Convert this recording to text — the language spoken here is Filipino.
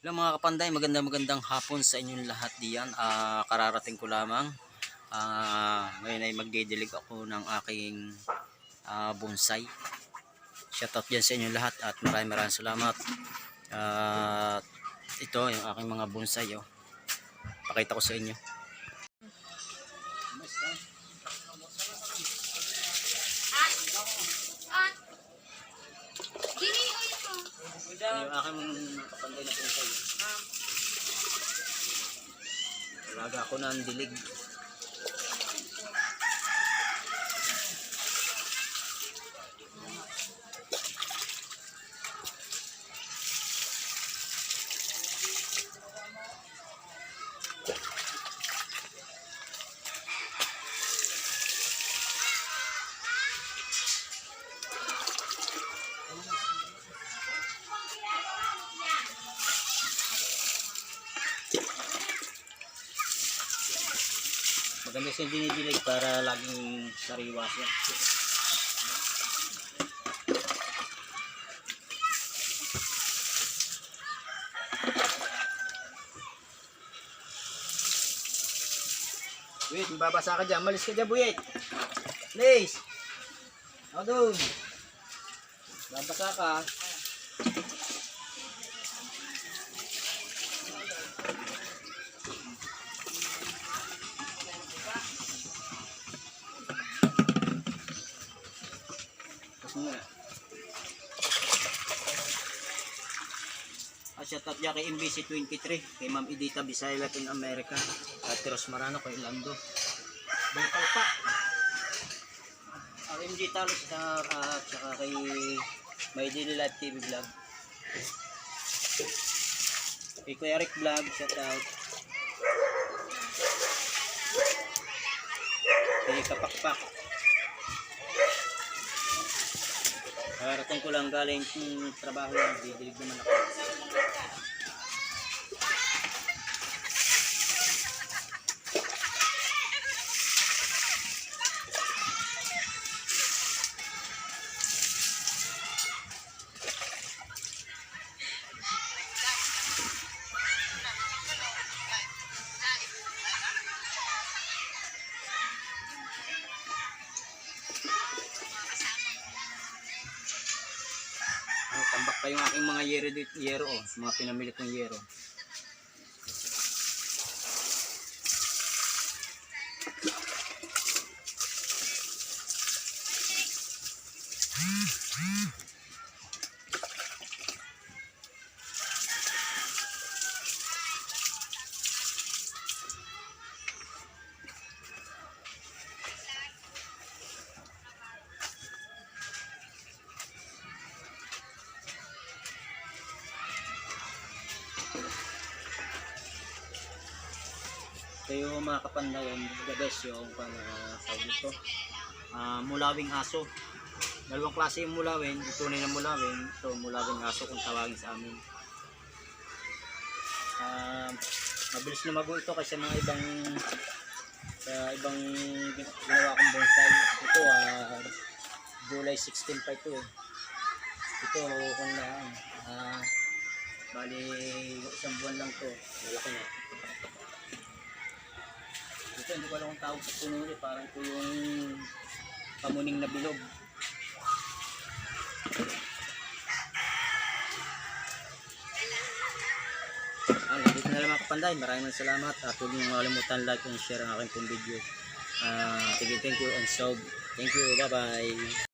Hello mga kapanday, magandang magandang hapon sa inyong lahat diyan. Ah, kararating ko lamang. Ah, ngayon ay magdidilig ako ng aking ah, bonsai. Shoutout dyan sa inyong lahat at maraming maraming salamat. At ito yung aking mga bonsai. Oh. Pakita ko sa inyo. Yung aking mga kapanday na bonsai. Talaga ako ng dilig. Maganda siyang dinidilig para laging sariwa siya. Wait, mababasa ka dyan. Malis ka dyan, Buyet. Please. Ako dun. Babasa ka. Shout out dyan kay MBC 23, kay Ma'am Edita Bisaya Latin America, at Teros Marano, kay Lando. Bangkal pa. Ang MG Talo Star at saka kay My Daily Life TV Vlog. Kay Kuya Rick Vlog, shout out. Kay Kapakpak. Karating ko lang galing ng trabaho lang, didilig naman ako. Tambak pa yung aking mga yero yero oh, mga pinamili kong yero. Ito yung mga kapandayan, the best yung pang uh, dito. Ah, mulawing aso. Dalawang klase yung mulawin, ito tunay na mulawin, ito mulawing aso kung tawagin sa amin. Ah, mabilis na mago ito kasi mga ibang sa ibang gin- ginawa kong bonsai. Ito ah July 16 pa ito. Ito kung na ah bali isang buwan lang to. Malaki na. Ito, hindi ko alam kung tawag sa puno ulit. Parang ito yung pamuning na bilog. Ah, dito na lang mga kapanday. Maraming salamat. At huwag niyo makalimutan like and share ang aking video. Ah, thank you, thank you and sub. Thank you. Bye-bye.